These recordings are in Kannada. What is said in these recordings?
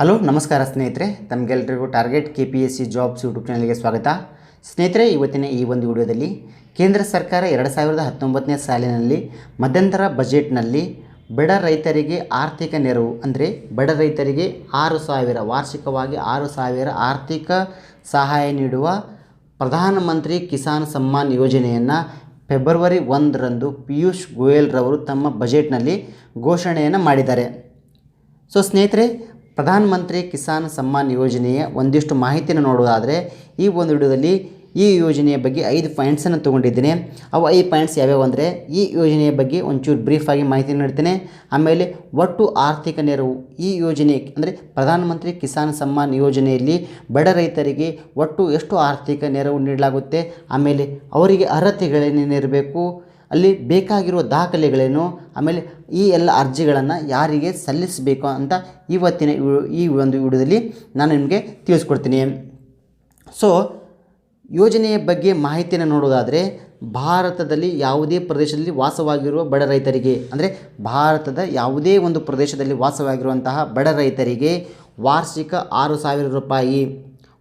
ಹಲೋ, ನಮಸ್ಕಾರ ಸ್ನೇಹಿತರೆ. ತಮಗೆಲ್ಲರಿಗೂ target K P S C jobs YouTube ಚಾನಲ್ಗೆ ಸ್ವಾಗತ. ಸ್ನೇಹಿತರೆ, ಇವತ್ತಿನ ಈ ಒಂದು ವಿಡಿಯೋದಲ್ಲಿ ಕೇಂದ್ರ ಸರ್ಕಾರ ಎರಡು ಸಾವಿರದ ಹತ್ತೊಂಬತ್ತನೇ ಸಾಲಿನಲ್ಲಿ ಮಧ್ಯಂತರ ಬಜೆಟ್ನಲ್ಲಿ ಬಡ ರೈತರಿಗೆ ಆರ್ಥಿಕ ನೆರವು, ಅಂದರೆ ಬಡ ರೈತರಿಗೆ ಆರು ಸಾವಿರ, ವಾರ್ಷಿಕವಾಗಿ ಆರು ಸಾವಿರ ಆರ್ಥಿಕ ಸಹಾಯ ನೀಡುವ ಪ್ರಧಾನಮಂತ್ರಿ ಕಿಸಾನ್ ಸಮ್ಮಾನ್ ಯೋಜನೆಯನ್ನು ಫೆಬ್ರವರಿ ಒಂದರಂದು ಪಿಯೂಷ್ ಗೋಯಲ್ರವರು ತಮ್ಮ ಬಜೆಟ್ನಲ್ಲಿ ಘೋಷಣೆಯನ್ನು ಮಾಡಿದ್ದಾರೆ. ಸೊ, ಸ್ನೇಹಿತರೆ ಪ್ರಧಾನಮಂತ್ರಿ ಕಿಸಾನ್ ಸಮ್ಮಾನ್ ಯೋಜನೆಯ ಒಂದಿಷ್ಟು ಮಾಹಿತಿಯನ್ನು ನೋಡೋದಾದರೆ, ಈ ಒಂದು ವಿಡಿಯೋದಲ್ಲಿ ಈ ಯೋಜನೆಯ ಬಗ್ಗೆ ಐದು ಪಾಯಿಂಟ್ಸನ್ನು ತೊಗೊಂಡಿದ್ದೇನೆ. ಅವು ಐದು ಪಾಯಿಂಟ್ಸ್ ಯಾವ್ಯಾವು ಅಂದರೆ, ಈ ಯೋಜನೆಯ ಬಗ್ಗೆ ಒಂಚೂರು ಬ್ರೀಫಾಗಿ ಮಾಹಿತಿ ನೀಡ್ತೇನೆ. ಆಮೇಲೆ ಒಟ್ಟು ಆರ್ಥಿಕ ನೆರವು, ಈ ಯೋಜನೆ ಅಂದರೆ ಪ್ರಧಾನಮಂತ್ರಿ ಕಿಸಾನ್ ಸಮ್ಮಾನ್ ಯೋಜನೆಯಲ್ಲಿ ಬಡ ರೈತರಿಗೆ ಒಟ್ಟು ಎಷ್ಟು ಆರ್ಥಿಕ ನೆರವು ನೀಡಲಾಗುತ್ತೆ, ಆಮೇಲೆ ಅವರಿಗೆ ಅರ್ಹತೆಗಳೇನೇನಿರಬೇಕು ಅಲ್ಲಿ ಬೇಕಾಗಿರುವ ದಾಖಲೆಗಳೇನು, ಆಮೇಲೆ ಈ ಎಲ್ಲ ಅರ್ಜಿಗಳನ್ನು ಯಾರಿಗೆ ಸಲ್ಲಿಸಬೇಕು ಅಂತ ಇವತ್ತಿನ ಈ ಒಂದು ವಿಡಿಯೋದಲ್ಲಿ ನಾನು ನಿಮಗೆ ತಿಳಿಸ್ಕೊಡ್ತೀನಿ. ಸೊ ಯೋಜನೆಯ ಬಗ್ಗೆ ಮಾಹಿತಿಯನ್ನು ನೋಡೋದಾದರೆ, ಭಾರತದಲ್ಲಿ ಯಾವುದೇ ಪ್ರದೇಶದಲ್ಲಿ ವಾಸವಾಗಿರುವ ಬಡ ರೈತರಿಗೆ, ಅಂದರೆ ಭಾರತದ ಯಾವುದೇ ಒಂದು ಪ್ರದೇಶದಲ್ಲಿ ವಾಸವಾಗಿರುವಂತಹ ಬಡ ರೈತರಿಗೆ ವಾರ್ಷಿಕ ಆರು ಸಾವಿರ ರೂಪಾಯಿ,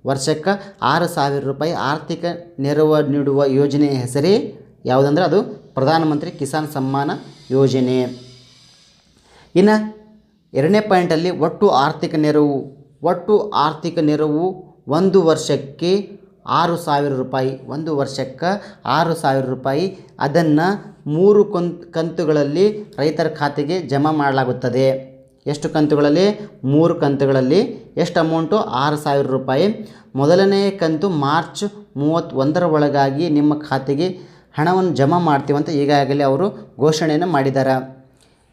ವರ್ಷಕ್ಕೆ ಆರು ಸಾವಿರ ರೂಪಾಯಿ ಆರ್ಥಿಕ ನೆರವು ನೀಡುವ ಯೋಜನೆಯ ಹೆಸರೇ ಯಾವುದಂದ್ರೆ ಅದು ಪ್ರಧಾನಮಂತ್ರಿ ಕಿಸಾನ್ ಸಮ್ಮಾನ ಯೋಜನೆ. ಇನ್ನು ಎರಡನೇ ಪಾಯಿಂಟಲ್ಲಿ ಒಟ್ಟು ಆರ್ಥಿಕ ನೆರವು, ಒಟ್ಟು ಆರ್ಥಿಕ ನೆರವು ಒಂದು ವರ್ಷಕ್ಕೆ ಆರು ಸಾವಿರ ರೂಪಾಯಿ, ಒಂದು ವರ್ಷಕ್ಕೆ ಆರು ಸಾವಿರ ರೂಪಾಯಿ. ಅದನ್ನು ಮೂರು ಕಂತ್ ಕಂತುಗಳಲ್ಲಿ ರೈತರ ಖಾತೆಗೆ ಜಮಾ ಮಾಡಲಾಗುತ್ತದೆ. ಎಷ್ಟು ಕಂತುಗಳಲ್ಲಿ? ಮೂರು ಕಂತುಗಳಲ್ಲಿ. ಎಷ್ಟು ಅಮೌಂಟು ಆರು ಸಾವಿರ ರೂಪಾಯಿ. ಮೊದಲನೇ ಕಂತು ಮಾರ್ಚ್ ಮೂವತ್ತೊಂದರ ಒಳಗಾಗಿ ನಿಮ್ಮ ಖಾತೆಗೆ ಹಣವನ್ನು ಜಮಾ ಮಾಡ್ತೀವಂತ ಈಗಾಗಲೇ ಅವರು ಘೋಷಣೆಯನ್ನು ಮಾಡಿದ್ದಾರೆ.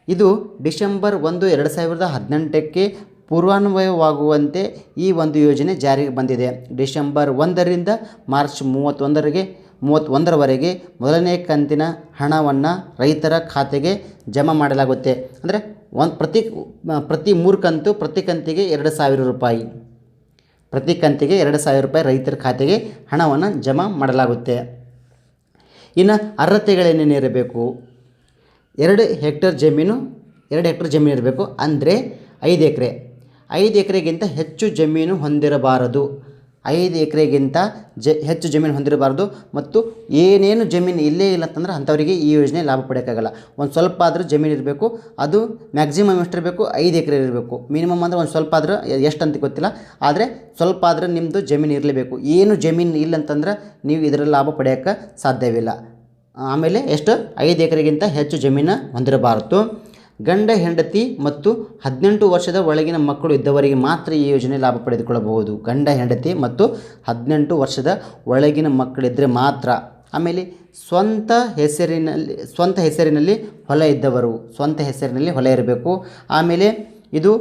ಇದು ಡಿಸೆಂಬರ್ ಒಂದು, ಎರಡು ಸಾವಿರದ ಹದಿನೆಂಟಕ್ಕೆ ಪೂರ್ವಾನ್ವಯವಾಗುವಂತೆ ಈ ಒಂದು ಯೋಜನೆ ಜಾರಿಗೆ ಬಂದಿದೆ. ಡಿಸೆಂಬರ್ ಒಂದರಿಂದ ಮಾರ್ಚ್ ಮೂವತ್ತೊಂದರಿಗೆ ಮೂವತ್ತೊಂದರವರೆಗೆ ಮೊದಲನೇ ಕಂತಿನ ಹಣವನ್ನು ರೈತರ ಖಾತೆಗೆ ಜಮಾ ಮಾಡಲಾಗುತ್ತೆ. ಅಂದರೆ ಒಂದು ಪ್ರತಿ ಪ್ರತಿ ಮೂರು ಕಂತು ಪ್ರತಿ ಕಂತಿಗೆ ಎರಡು ಸಾವಿರ ರೂಪಾಯಿ. ಪ್ರತಿ ಕಂತಿಗೆ ಎರಡು ಸಾವಿರ ರೂಪಾಯಿ ರೈತರ ಖಾತೆಗೆ ಹಣವನ್ನು ಜಮಾ ಮಾಡಲಾಗುತ್ತೆ. ಇನ್ನು ಅರ್ಹತೆಗಳೇನೇನಿರಬೇಕು ಎರಡು ಹೆಕ್ಟರ್ ಜಮೀನು, ಎರಡು ಹೆಕ್ಟರ್ ಜಮೀನು ಇರಬೇಕು. ಅಂದರೆ ಐದು ಎಕರೆ. ಐದು ಎಕರೆಗಿಂತ ಹೆಚ್ಚು ಜಮೀನು ಹೊಂದಿರಬಾರದು. ಐದು ಎಕರೆಗಿಂತ ಜ, ಹೆಚ್ಚು ಜಮೀನು ಹೊಂದಿರಬಾರ್ದು ಮತ್ತು ಏನೇನು ಜಮೀನು ಇಲ್ಲೇ ಇಲ್ಲ ಅಂತಂದ್ರೆ ಅಂಥವರಿಗೆ ಈ ಯೋಜನೆ ಲಾಭ ಪಡೆಯೋಕ್ಕಾಗಲ್ಲ. ಒಂದು ಸ್ವಲ್ಪ ಆದರೂ ಜಮೀನು ಇರಬೇಕು, ಅದು ಮ್ಯಾಕ್ಸಿಮಮ್ ಎಷ್ಟಿರಬೇಕು ಐದು ಎಕರೆ ಇರಬೇಕು. ಮಿನಿಮಮ್ ಅಂದರೆ ಒಂದು ಸ್ವಲ್ಪ ಆದ್ರೆ ಎಷ್ಟು ಅಂತ ಗೊತ್ತಿಲ್ಲ. ಆದರೆ ಸ್ವಲ್ಪ ಆದ್ರೆ ನಿಮ್ಮದು ಜಮೀನು ಇರಲೇಬೇಕು. ಏನು ಜಮೀನು ಇಲ್ಲ ಅಂತಂದ್ರೆ ನೀವು ಇದರ ಲಾಭ ಪಡೆಯೋಕ್ಕೆ ಸಾಧ್ಯವಿಲ್ಲ. ಆಮೇಲೆ ಎಷ್ಟು? ಐದು ಎಕರೆಗಿಂತ ಹೆಚ್ಚು ಜಮೀನು ಹೊಂದಿರಬಾರದು. ಗಂಡ, ಹೆಂಡತಿ ಮತ್ತು ಹದಿನೆಂಟು ವರ್ಷದ ಒಳಗಿನ ಮಕ್ಕಳು ಇದ್ದವರಿಗೆ ಮಾತ್ರ ಈ ಯೋಜನೆ ಲಾಭ ಪಡೆದುಕೊಳ್ಳಬಹುದು. ಗಂಡ, ಹೆಂಡತಿ ಮತ್ತು ಹದಿನೆಂಟು ವರ್ಷದ ಒಳಗಿನ ಮಕ್ಕಳಿದ್ದರೆ ಮಾತ್ರ. ಆಮೇಲೆ ಸ್ವಂತ ಹೆಸರಿನಲ್ಲಿ ಸ್ವಂತ ಹೆಸರಿನಲ್ಲಿ ಹೊಲ ಇದ್ದವರು, ಸ್ವಂತ ಹೆಸರಿನಲ್ಲಿ ಹೊಲ ಇರಬೇಕು. ಆಮೇಲೆ ಇದು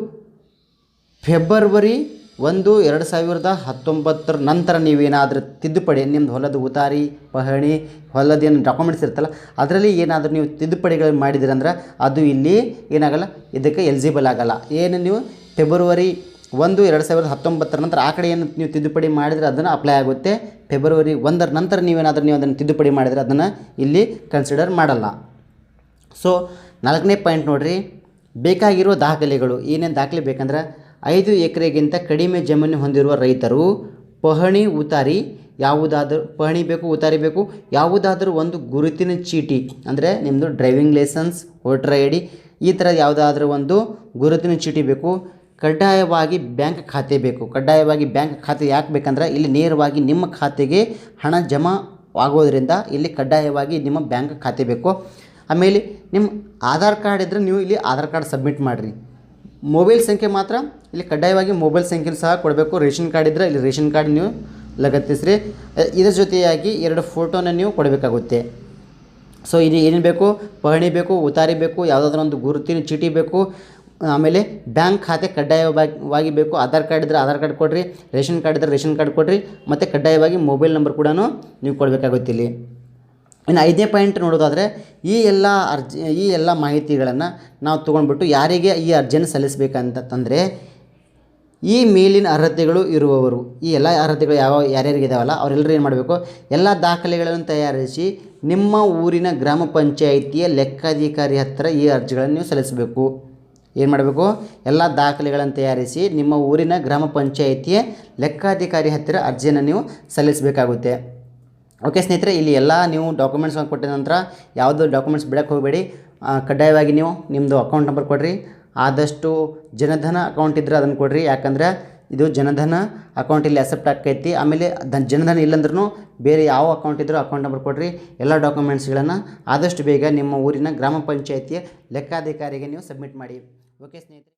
ಫೆಬ್ರವರಿ ಒಂದು, ಎರಡು ಸಾವಿರದ ಹತ್ತೊಂಬತ್ತರ ನಂತರ ನೀವೇನಾದರೂ ತಿದ್ದುಪಡಿ ನಿಮ್ಮದು ಹೊಲದ ಉತಾರಿ, ಪಹಣಿ ಹೊಲದ ಏನು ಡಾಕ್ಯುಮೆಂಟ್ಸ್ ಇರುತ್ತಲ್ಲ, ಅದರಲ್ಲಿ ಏನಾದರೂ ನೀವು ತಿದ್ದುಪಡಿಗಳು ಮಾಡಿದಿರಂದ್ರೆ ಅದು ಇಲ್ಲಿ ಏನಾಗಲ್ಲ, ಇದಕ್ಕೆ ಎಲಿಜಿಬಲ್ ಆಗಲ್ಲ. ಏನು ನೀವು ಫೆಬ್ರವರಿ ಒಂದು, ಎರಡು ಸಾವಿರದ ಹತ್ತೊಂಬತ್ತರ ನಂತರ ಆ ಕಡೆ ಏನು ನೀವು ತಿದ್ದುಪಡಿ ಮಾಡಿದರೆ ಅದನ್ನು ಅಪ್ಲೈ ಆಗುತ್ತೆ. ಫೆಬ್ರವರಿ ಒಂದರ ನಂತರ ನೀವೇನಾದರೂ ನೀವು ಅದನ್ನು ತಿದ್ದುಪಡಿ ಮಾಡಿದರೆ ಅದನ್ನು ಇಲ್ಲಿ ಕನ್ಸಿಡರ್ ಮಾಡಲ್ಲ. ಸೊ ನಾಲ್ಕನೇ ಪಾಯಿಂಟ್ ನೋಡಿರಿ ಬೇಕಾಗಿರುವ ದಾಖಲೆಗಳು, ಏನೇನು ದಾಖಲೆ ಬೇಕಂದ್ರೆ ಐದು ಎಕರೆಗಿಂತ ಕಡಿಮೆ ಜಮೀನು ಹೊಂದಿರುವ ರೈತರು ಪಹಣಿ ಉತಾರಿ ಯಾವುದಾದರೂ, ಪಹಣಿ ಬೇಕು, ಉತಾರಿ ಬೇಕು, ಯಾವುದಾದರೂ ಒಂದು ಗುರುತಿನ ಚೀಟಿ, ಅಂದರೆ ನಿಮ್ಮದು driving licence voter I D ಈ ಥರ ಯಾವುದಾದ್ರೂ ಒಂದು ಗುರುತಿನ ಚೀಟಿ ಬೇಕು. ಕಡ್ಡಾಯವಾಗಿ ಬ್ಯಾಂಕ್ ಖಾತೆ ಬೇಕು. ಕಡ್ಡಾಯವಾಗಿ ಬ್ಯಾಂಕ್ ಖಾತೆ ಯಾಕೆ ಬೇಕಂದ್ರೆ ಇಲ್ಲಿ ನೇರವಾಗಿ ನಿಮ್ಮ ಖಾತೆಗೆ ಹಣ ಜಮಾ ಆಗೋದ್ರಿಂದ ಇಲ್ಲಿ ಕಡ್ಡಾಯವಾಗಿ ನಿಮ್ಮ ಬ್ಯಾಂಕ್ ಖಾತೆ ಬೇಕು. ಆಮೇಲೆ ನಿಮ್ಮ ಆಧಾರ್ ಕಾರ್ಡ್ ಇದ್ದರೆ ನೀವು ಇಲ್ಲಿ ಆಧಾರ್ ಕಾರ್ಡ್ ಸಬ್ಮಿಟ್ ಮಾಡಿರಿ. ಮೊಬೈಲ್ ಸಂಖ್ಯೆ ಮಾತ್ರ ಇಲ್ಲಿ ಕಡ್ಡಾಯವಾಗಿ ಮೊಬೈಲ್ ಸಂಖ್ಯೆನ ಸಹ ಕೊಡಬೇಕು. ರೇಷನ್ ಕಾರ್ಡ್ ಇದ್ದರೆ ಇಲ್ಲಿ ರೇಷನ್ ಕಾರ್ಡ್ ನೀವು ಲಗತ್ತಿಸ್ರಿ. ಇದರ ಜೊತೆಯಾಗಿ ಎರಡು ಫೋಟೋನ ನೀವು ಕೊಡಬೇಕಾಗುತ್ತೆ. ಸೊ ಇದು ಏನೇನು ಬೇಕು? ಪಹಣಿ ಬೇಕು, ಉತಾರಿ ಬೇಕು, ಯಾವುದಾದ್ರೂ ಒಂದು ಗುರುತಿನ ಚೀಟಿ ಬೇಕು. ಆಮೇಲೆ ಬ್ಯಾಂಕ್ ಖಾತೆ ಕಡ್ಡಾಯವಾಗಿ ಬೇಕು. ಆಧಾರ್ ಕಾರ್ಡ್ ಇದ್ದರೆ ಆಧಾರ್ ಕಾರ್ಡ್ ಕೊಡಿರಿ. ರೇಷನ್ ಕಾರ್ಡ್ ಇದ್ದರೆ ರೇಷನ್ ಕಾರ್ಡ್ ಕೊಡಿರಿ. ಮತ್ತು ಕಡ್ಡಾಯವಾಗಿ ಮೊಬೈಲ್ ನಂಬರ್ ಕೂಡ ನೀವು ಕೊಡಬೇಕಾಗುತ್ತೆ ಇಲ್ಲಿ. ಇನ್ನು ಐದನೇ ಪಾಯಿಂಟ್ ನೋಡೋದಾದರೆ ಈ ಎಲ್ಲ ಅರ್ಜಿ, ಈ ಎಲ್ಲ ಮಾಹಿತಿಗಳನ್ನು ನಾವು ತೊಗೊಂಡ್ಬಿಟ್ಟು ಯಾರಿಗೆ ಈ ಅರ್ಜಿಯನ್ನು ಸಲ್ಲಿಸಬೇಕಂತಂದರೆ ಈ ಮೇಲಿನ ಅರ್ಹತೆಗಳು ಇರುವವರು, ಈ ಎಲ್ಲ ಅರ್ಹತೆಗಳು ಯಾವ, ಯಾರ್ಯಾರಿಗೆ ಇದಾವಲ್ಲ, ಅವರೆಲ್ಲರೂ ಏನು ಮಾಡಬೇಕು? ಎಲ್ಲ ದಾಖಲೆಗಳನ್ನು ತಯಾರಿಸಿ ನಿಮ್ಮ ಊರಿನ ಗ್ರಾಮ ಪಂಚಾಯಿತಿಯ ಲೆಕ್ಕಾಧಿಕಾರಿ ಹತ್ತಿರ ಈ ಅರ್ಜಿಗಳನ್ನು ನೀವು ಸಲ್ಲಿಸಬೇಕು. ಏನು ಮಾಡಬೇಕು? ಎಲ್ಲ ದಾಖಲೆಗಳನ್ನು ತಯಾರಿಸಿ ನಿಮ್ಮ ಊರಿನ ಗ್ರಾಮ ಪಂಚಾಯಿತಿಯ ಲೆಕ್ಕಾಧಿಕಾರಿ ಹತ್ತಿರ ಅರ್ಜಿಯನ್ನು ನೀವು ಸಲ್ಲಿಸಬೇಕಾಗುತ್ತೆ. ಓಕೆ ಸ್ನೇಹಿತರೆ, ಇಲ್ಲಿ ಎಲ್ಲ ನೀವು ಡಾಕ್ಯುಮೆಂಟ್ಸ್ ಕೊಟ್ಟ ನಂತರ ಯಾವುದೋ ಡಾಕ್ಯುಮೆಂಟ್ಸ್ ಬಿಡಕ್ಕೆ ಹೋಗಬೇಡಿ. ಕಡ್ಡಾಯವಾಗಿ ನೀವು ನಿಮ್ಮದು ಅಕೌಂಟ್ ನಂಬರ್ ಕೊಡಿರಿ. ಆದಷ್ಟು ಜನಧನ ಅಕೌಂಟ್ ಇದ್ದರೆ ಅದನ್ನು ಕೊಡಿರಿ. ಯಾಕಂದ್ರೆ ಇದು ಜನಧನ ಅಕೌಂಟ್ ಇಲ್ಲಿ ಅಕ್ಸೆಪ್ಟ್ ಆಕೈತಿ ಆಮೇಲೆ ಜನಧನ ಇಲ್ಲಂದ್ರೂ ಬೇರೆ ಯಾವ ಅಕೌಂಟ್ ಇದ್ದರೂ ಅಕೌಂಟ್ ನಂಬರ್ ಕೊಡಿರಿ. ಎಲ್ಲ ಡಾಕ್ಯುಮೆಂಟ್ಸ್ಗಳನ್ನು ಆದಷ್ಟು ಬೇಗ ನಿಮ್ಮ ಊರಿನ ಗ್ರಾಮ ಪಂಚಾಯಿತಿಯ ಲೆಕ್ಕಾಧಿಕಾರಿಗೆ ನೀವು ಸಬ್ಮಿಟ್ ಮಾಡಿ. ಓಕೆ ಸ್ನೇಹಿತರೆ.